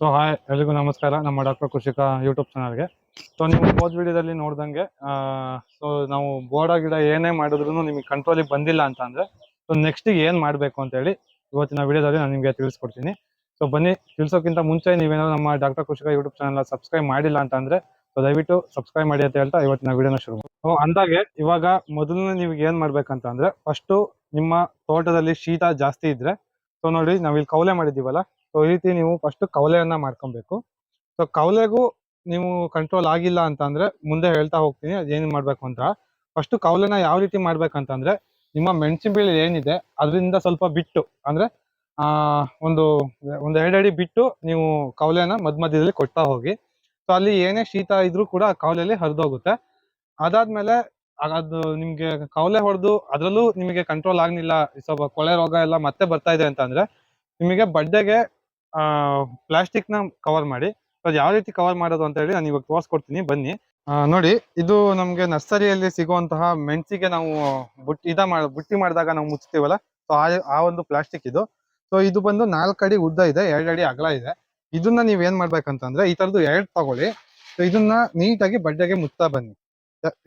So hi ಎಲ್ರಿಗೂ ನಮಸ್ಕಾರ. ನಮ್ಮ ಡಾಕ್ಟರ್ ಕೃಷಿಕ ಯೂಟ್ಯೂಬ್ ಚಾನಲ್ಗೆ ಸೊ ನೀವು ಹೋದ್ ವಿಡಿಯೋದಲ್ಲಿ ನೋಡ್ದಂಗೆ ಸೊ ನಾವು ಬೋರ್ಡ ಗಿಡ ಏನೇ ಮಾಡಿದ್ರು ನಿಮಗೆ ಕಂಟ್ರೋಲಿಗೆ ಬಂದಿಲ್ಲ ಅಂತ ಅಂದರೆ ಸೊ ನೆಕ್ಸ್ಟಿಗೆ ಏನು ಮಾಡಬೇಕು ಅಂತೇಳಿ ಇವತ್ತಿನ ವಿಡಿಯೋದಲ್ಲಿ ನಾನು ನಿಮಗೆ ತಿಳಿಸ್ಕೊಡ್ತೀನಿ. ಸೊ ಬನ್ನಿ, ತಿಳಿಸೋಕ್ಕಿಂತ ಮುಂಚೆ ನೀವೇನಾದ್ರು ನಮ್ಮ ಡಾಕ್ಟರ್ ಕೃಷಿಕ ಯೂಟ್ಯೂಬ್ ಚಾನಲ್ ಸಬ್ಸ್ಕ್ರೈಬ್ ಮಾಡಿಲ್ಲ ಅಂತ ಅಂದ್ರೆ ಸೊ ದಯವಿಟ್ಟು ಸಬ್ಸ್ಕ್ರೈಬ್ ಮಾಡಿ ಅಂತ ಹೇಳ್ತಾ ಇವತ್ತಿನ ವಿಡಿಯೋನ ಶುರು ಸೊ ಅಂದಾಗೆ ಇವಾಗ ಮೊದಲನೇ ನಿಮಗೆ ಏನು ಮಾಡ್ಬೇಕಂತ ಫಸ್ಟು ನಿಮ್ಮ ತೋಟದಲ್ಲಿ ಶೀತ ಜಾಸ್ತಿ ಇದ್ರೆ ಸೊ ನೋಡಿ ನಾವಿಲ್ಲಿ ಕೌಲೆ ಮಾಡಿದೀವಲ್ಲ ಸೊ ಈ ರೀತಿ ನೀವು ಫಸ್ಟ್ ಕವಲೆಯನ್ನ ಮಾಡ್ಕೊಬೇಕು. ಸೊ ಕವಲೆಗೂ ನೀವು ಕಂಟ್ರೋಲ್ ಆಗಿಲ್ಲ ಅಂತ ಅಂದ್ರೆ ಮುಂದೆ ಹೇಳ್ತಾ ಹೋಗ್ತೀನಿ, ಅದೇನು ಮಾಡ್ಬೇಕು ಅಂತ. ಫಸ್ಟ್ ಕವಲೆನ ಯಾವ ರೀತಿ ಮಾಡ್ಬೇಕಂತಂದ್ರೆ, ನಿಮ್ಮ ಮೆಣಸಿನ ಬೀಳಿ ಏನಿದೆ, ಅದರಿಂದ ಸ್ವಲ್ಪ ಬಿಟ್ಟು, ಅಂದ್ರೆ, ಆ, ಒಂದು ಒಂದು ಎರಡು ಅಡಿ ಬಿಟ್ಟು ನೀವು ಕವಲೆನ ಮಧ್ಯ ಮಧ್ಯದಲ್ಲಿ ಕೊಡ್ತಾ ಹೋಗಿ. ಸೊ ಅಲ್ಲಿ ಏನೇ ಶೀತ ಇದ್ರೂ ಕೂಡ ಕವಲೆಯಲ್ಲಿ ಹರಿದೋಗುತ್ತೆ. ಅದಾದ್ಮೇಲೆ, ಅದು ನಿಮ್ಗೆ ಕವಲೆ ಹೊಡೆದು ಅದರಲ್ಲೂ ನಿಮಗೆ ಕಂಟ್ರೋಲ್ ಆಗ್ಲಿಲ್ಲ, ಸ್ವಲ್ಪ ಕೊಳೆ ರೋಗ ಎಲ್ಲ ಮತ್ತೆ ಬರ್ತಾ ಇದೆ ಅಂತಂದ್ರೆ, ನಿಮಗೆ ಬಡ್ಡೆಗೆ ಪ್ಲಾಸ್ಟಿಕ್ನ ಕವರ್ ಮಾಡಿ. ಅದು ಯಾವ ರೀತಿ ಕವರ್ ಮಾಡೋದು ಅಂತ ಹೇಳಿ ನಾನು ಇವಾಗ ತೋರಿಸ್ಕೊಡ್ತೀನಿ. ಬನ್ನಿ. ನೋಡಿ, ಇದು ನಮ್ಗೆ ನರ್ಸರಿಯಲ್ಲಿ ಸಿಗುವಂತಹ ಮೆಣಸಿಗೆ ನಾವು ಬುಟ್ಟಿ, ಇದ ಮಾಡ, ಬುಟ್ಟಿ ಮಾಡಿದಾಗ ನಾವು ಮುಚ್ತೀವಲ್ಲ? ಸೊ ಆ ಆ ಒಂದು ಪ್ಲಾಸ್ಟಿಕ್ ಇದು. ಸೊ ಇದು ಬಂದು ನಾಲ್ಕು ಅಡಿ ಉದ್ದ ಇದೆ, ಎರಡು ಅಡಿ ಅಗಲ ಇದೆ. ಇದನ್ನ ನೀವ್ ಏನ್ ಮಾಡ್ಬೇಕಂತಂದ್ರೆ, ಈ ತರದ್ದು ಎರಡು ತಗೊಳ್ಳಿ. ಸೊ ಇದನ್ನ ನೀಟಾಗಿ ಬಡ್ಡೆಗೆ ಮುಚ್ತಾ ಬನ್ನಿ.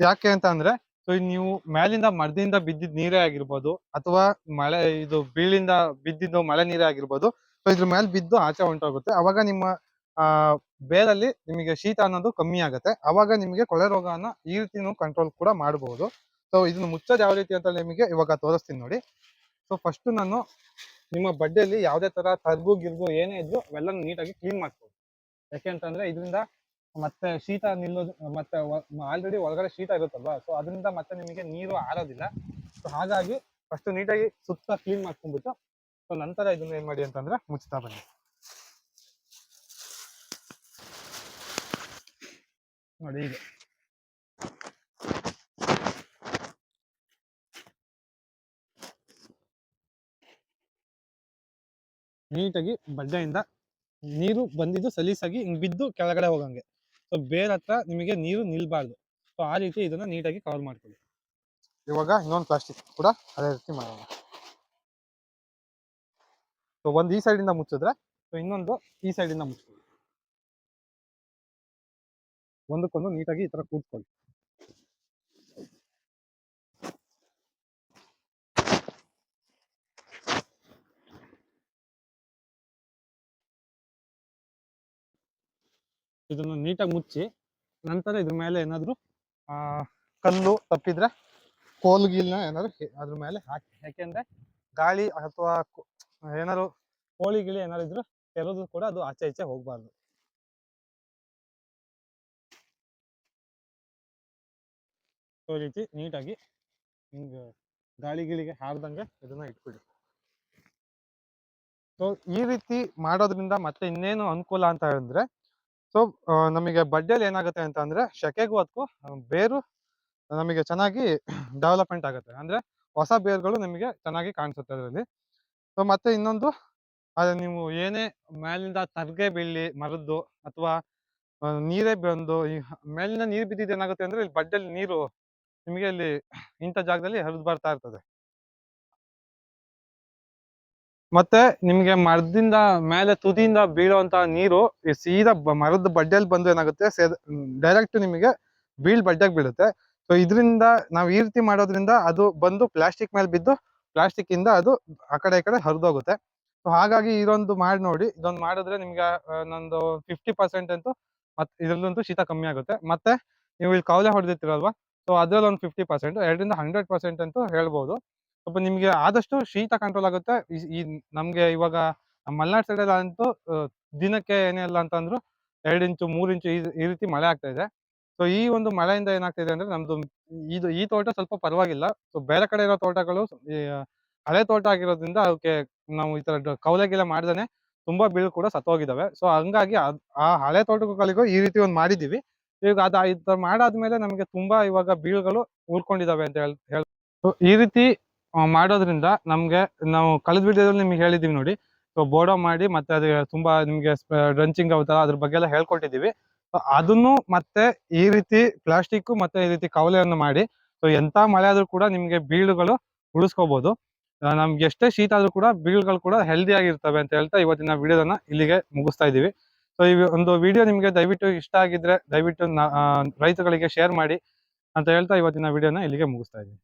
ಯಾಕೆ ಅಂತ ಅಂದ್ರೆ ಸೊ ನೀವು ಮೇಲಿಂದ ಮರದಿಂದ ಬಿದ್ದಿದ್ ನೀರೇ ಆಗಿರ್ಬೋದು, ಅಥವಾ ಮಳೆ, ಇದು ಬೀಳಿಂದ ಬಿದ್ದಿದ್ದು ಮಳೆ ನೀರೇ ಆಗಿರ್ಬೋದು ಸೊ ಇದ್ರ ಮೇಲೆ ಬಿದ್ದು ಆಚೆ ಹೊಂಟೋಗುತ್ತೆ. ಅವಾಗ ನಿಮ್ಮ, ಆ ಬೇರಲ್ಲಿ ನಿಮಗೆ ಶೀತ ಅನ್ನೋದು ಕಮ್ಮಿ ಆಗುತ್ತೆ. ಅವಾಗ ನಿಮಗೆ ಕೊಳೆ ರೋಗನ ಈ ರೀತಿ ಕಂಟ್ರೋಲ್ ಕೂಡ ಮಾಡಬಹುದು ಸೊ ಇದನ್ನು ಮುಚ್ಚೋದು ಯಾವ ರೀತಿ ಅಂತ ನಿಮಗೆ ಇವಾಗ ತೋರಿಸ್ತೀನಿ ನೋಡಿ. ಸೊ ಫಸ್ಟ್ ನಾನು ನಿಮ್ಮ ಬಡ್ಡೆಯಲ್ಲಿ ಯಾವುದೇ ತರ ತರ್ಗು ಗಿರ್ಗು ಏನೇ ಇದ್ರು ಅವೆಲ್ಲ ನೀಟಾಗಿ ಕ್ಲೀನ್ ಮಾಡ್ಬೋದು ಯಾಕೆಂತಂದ್ರೆ ಇದರಿಂದ ಮತ್ತೆ ಶೀತ ನಿಲ್ಲೋದು, ಮತ್ತೆ ಆಲ್ರೆಡಿ ಒಳಗಡೆ ಶೀತ ಇರುತ್ತಲ್ವಾ? ಸೊ ಅದರಿಂದ ಮತ್ತೆ ನಿಮಗೆ ನೀರು ಆರೋದಿಲ್ಲ. ಸೊ ಹಾಗಾಗಿ ಫಸ್ಟ್ ನೀಟಾಗಿ ಸುತ್ತ ಕ್ಲೀನ್ ಮಾಡ್ಕೊಂಡ್ಬಿಟ್ಟು ನಂತರ ಇದನ್ನ ಏನ್ ಮಾಡಿ ಅಂತಂದ್ರೆ ಮುಚ್ಚುತ್ತಾ ಬನ್ನಿ. ನೋಡಿ ಹೀಗೆ ನೀಟಾಗಿ ಬಡ್ಡೆಯಿಂದ ನೀರು ಬಂದಿದ್ದು ಸಲೀಸಾಗಿ ಹಿಂಗ್ ಬಿದ್ದು ಕೆಳಗಡೆ ಹೋಗಂಗೆ. ಸೊ ಬೇರೆ ಹತ್ರ ನಿಮಗೆ ನೀರು ನಿಲ್ಬಾರ್ದು. ಸೊ ಆ ರೀತಿ ಇದನ್ನ ನೀಟಾಗಿ ಕವರ್ ಮಾಡ್ಕೊಳ್ಳಿ. ಇವಾಗ ಇನ್ನೊಂದು ಪ್ಲಾಸ್ಟಿಕ್ ಕೂಡ ಅದೇ ರೀತಿ ಮಾಡೋಣ. ಸೊ ಒಂದು ಈ ಸೈಡ್ ಇಂದ ಮುಚ್ಚಿದ್ರೆ ಸೊ ಇನ್ನೊಂದು ಈ ಸೈಡಿಂದ ಇಂದ ಮುಚ್ಕೊಳ್ಳಿ. ಒಂದಕ್ಕೊಂದು ನೀಟಾಗಿ ಈ ಥರ ಕೂಡ್ಕೊಳ್ಳಿ. ಇದನ್ನು ನೀಟಾಗಿ ಮುಚ್ಚಿ, ನಂತರ ಇದ್ರ ಮೇಲೆ ಏನಾದರೂ ಕಲ್ಲು ತಪ್ಪಿದ್ರೆ ಕೋಲ್ಗಿಲ್ನ ಗೀಲ್ನ ಏನಾದ್ರು ಅದ್ರ ಮೇಲೆ ಹಾಕಿ. ಯಾಕೆಂದ್ರೆ, ಗಾಳಿ ಅಥವಾ ಏನಾದ್ರು ಕೋಳಿ ಗಿಳಿ ಏನಾದ್ರು ಇದ್ರು ಕೆರೋದು ಕೂಡ ಅದು ಆಚೆ ಈಚೆ ಹೋಗ್ಬಾರ್ದು. ಸೊ ರೀತಿ ನೀಟಾಗಿ ಹಿಂಗ ಗಾಳಿ ಗಿಳಿಗೆ ಹಾರ್ದಂಗೆ ಇದನ್ನ ಇಟ್ಬಿಡಿ. ಸೊ ಈ ರೀತಿ ಮಾಡೋದ್ರಿಂದ ಮತ್ತೆ ಇನ್ನೇನು ಅನುಕೂಲ ಅಂತ ಹೇಳಿದ್ರೆ ಸೊ ನಮಗೆ ಬಡ್ಡೆಯಲ್ಲಿ ಏನಾಗುತ್ತೆ ಅಂತ ಅಂದ್ರೆ ಶೆಕೆಗೂ ಅದಕ್ಕೂ ಬೇರು ನಮಗೆ ಚೆನ್ನಾಗಿ ಡೆವಲಪ್ಮೆಂಟ್ ಆಗುತ್ತೆ. ಅಂದ್ರೆ ಹೊಸ ಬೇರುಗಳು ನಿಮಗೆ ಚೆನ್ನಾಗಿ ಕಾಣಿಸುತ್ತೆ ಅದರಲ್ಲಿ. ಸೊ ಮತ್ತೆ ಇನ್ನೊಂದು, ಅದು ನೀವು ಏನೇ ಮೇಲಿಂದ ತರ್ಗೆ ಬೀಳಿ ಮರದ್ದು ಅಥವಾ ನೀರೇ ಬಂದು ಈ ಮೇಲಿಂದ ನೀರು ಬಿದ್ದಿದ್ದು ಏನಾಗುತ್ತೆ ಅಂದ್ರೆ ಇಲ್ಲಿ ಬಡ್ಡಲ್ಲಿ ನೀರು ನಿಮಗೆ ಇಲ್ಲಿ ಇಂಥ ಜಾಗದಲ್ಲಿ ಹರಿದು ಬರ್ತಾ ಇರ್ತದೆ. ಮತ್ತೆ ನಿಮ್ಗೆ ಮರದಿಂದ ಮೇಲೆ ತುದಿಯಿಂದ ಬೀಳುವಂತ ನೀರು ಸೀದಾ ಮರದ ಬಡ್ಡೆಯಲ್ಲಿ ಬಂದು ಏನಾಗುತ್ತೆ ಡೈರೆಕ್ಟ್ ನಿಮಗೆ ಬೀಳ್ ಬಡ್ಡೆಗೆ ಬೀಳುತ್ತೆ. ಸೊ ಇದರಿಂದ ನಾವು ಈ ರೀತಿ ಮಾಡೋದ್ರಿಂದ ಅದು ಬಂದು ಪ್ಲಾಸ್ಟಿಕ್ ಮೇಲೆ ಬಿದ್ದು ಪ್ಲಾಸ್ಟಿಕ್ ಇಂದ ಅದು ಆ ಕಡೆ, ಈ ಕಡೆ ಹರಿದೋಗುತ್ತೆ. ಸೊ, ಹಾಗಾಗಿ ಇದೊಂದು ಮಾಡಿ ನೋಡಿ. ಇದೊಂದು ಮಾಡಿದ್ರೆ ನಿಮ್ಗೆ ನಂದು ಫಿಫ್ಟಿ ಪರ್ಸೆಂಟ್ ಅಂತೂ ಮತ್ತೆ ಇದ್ರಲ್ಲಂತೂ ಶೀತ ಕಮ್ಮಿ ಆಗುತ್ತೆ. ಮತ್ತೆ ನೀವು ಇಲ್ಲಿ ಕವಲೆ ಹೊಡೆದಿರ್ತೀರಲ್ವಾ? ಸೊ, ಅದ್ರಲ್ಲಿ ಒಂದು ಫಿಫ್ಟಿ ಪರ್ಸೆಂಟ್ ಎರಡರಿಂದ ಹಂಡ್ರೆಡ್ ಪರ್ಸೆಂಟ್ ಅಂತೂ ಹೇಳ್ಬೋದು. ಸ್ವಲ್ಪ ನಿಮ್ಗೆ ಆದಷ್ಟು ಶೀತ ಕಂಟ್ರೋಲ್ ಆಗುತ್ತೆ. ಈ- ನಮ್ಗೆ ಇವಾಗ ಮಲೆನಾಡ್ ಸೈಡ್ ಎಲ್ಲ ಅಂತೂ ದಿನಕ್ಕೆ ಏನೇ ಇಲ್ಲ ಅಂತಂದ್ರು ಎರಡು ಇಂಚು ಮೂರು ಇಂಚು ಈ ರೀತಿ ಮಳೆ ಆಗ್ತಾ ಇದೆ. ಸೊ ಈ ಒಂದು ಮಳೆಯಿಂದ ಏನಾಗ್ತಿದೆ ಅಂದ್ರೆ ನಮ್ದು ಇದು, ಈ ತೋಟ ಸ್ವಲ್ಪ ಪರವಾಗಿಲ್ಲ. ಸೊ ಬೇರೆ ಕಡೆ ಇರೋ ತೋಟಗಳು ಹಳೆ ತೋಟ ಆಗಿರೋದ್ರಿಂದ ಅದಕ್ಕೆ ನಾವು ಈ ತರ ಕವಲೆ ಗಿಲೆ ಮಾಡ್ದೇನೆ ತುಂಬಾ ಬೀಳು ಕೂಡ ಸತ್ತೋಗಿದಾವೆ. ಸೊ ಹಂಗಾಗಿ ಆ ಹಳೆ ತೋಟಗಳಿಗೂ ಈ ರೀತಿ ಒಂದು ಮಾಡಿದೀವಿ. ಈಗ ಅದ ತರ ಮಾಡಾದ್ಮೇಲೆ ನಮಗೆ ತುಂಬಾ ಇವಾಗ ಬೀಳುಗಳು ಊರ್ಕೊಂಡಿದಾವೆ ಅಂತ ಹೇಳಿ, ಹೇಳ್ ಈ ರೀತಿ ಮಾಡೋದ್ರಿಂದ ನಮ್ಗೆ, ನಾವು ಕಳೆದ ವಿಡಿಯೋದಲ್ಲಿ ನಿಮ್ಗೆ ಹೇಳಿದೀವಿ ನೋಡಿ. ಸೊ ಬೋಡೋ ಮಾಡಿ ಮತ್ತೆ ಅದು ತುಂಬಾ ನಿಮ್ಗೆ ಡ್ರಂಚಿಂಗ್ ಅದ್ರ ಬಗ್ಗೆ ಎಲ್ಲ ಹೇಳ್ಕೊಟ್ಟಿದೀವಿ. ಅದನ್ನು ಮತ್ತೆ ಈ ರೀತಿ ಪ್ಲಾಸ್ಟಿಕ್ ಮತ್ತೆ ಈ ರೀತಿ ಕವಲೆಯನ್ನು ಮಾಡಿ ಸೊ ಎಂತ ಮಳೆ ಆದ್ರೂ ಕೂಡ ನಿಮ್ಗೆ ಬೀಳುಗಳು ಉಳಿಸ್ಕೋಬಹುದು ನಮ್ಗೆ ಎಷ್ಟೇ ಶೀತ ಆದ್ರೂ ಕೂಡ ಬೀಳುಗಳು ಕೂಡ ಹೆಲ್ದಿ ಆಗಿರ್ತವೆ ಅಂತ ಹೇಳ್ತಾ ಇವತ್ತಿನ ವಿಡಿಯೋದನ್ನ ಇಲ್ಲಿಗೆ ಮುಗಿಸ್ತಾ ಇದೀವಿ ಸೊ ಈ ಒಂದು ವಿಡಿಯೋ ನಿಮಗೆ ದಯವಿಟ್ಟು ಇಷ್ಟ ಆಗಿದ್ರೆ ದಯವಿಟ್ಟು ರೈತಗಳಿಗೆ ಶೇರ್ ಮಾಡಿ ಅಂತ ಹೇಳ್ತಾ ಇವತ್ತಿನ ವಿಡಿಯೋನ ಇಲ್ಲಿಗೆ ಮುಗಿಸ್ತಾ ಇದ್ದೀನಿ.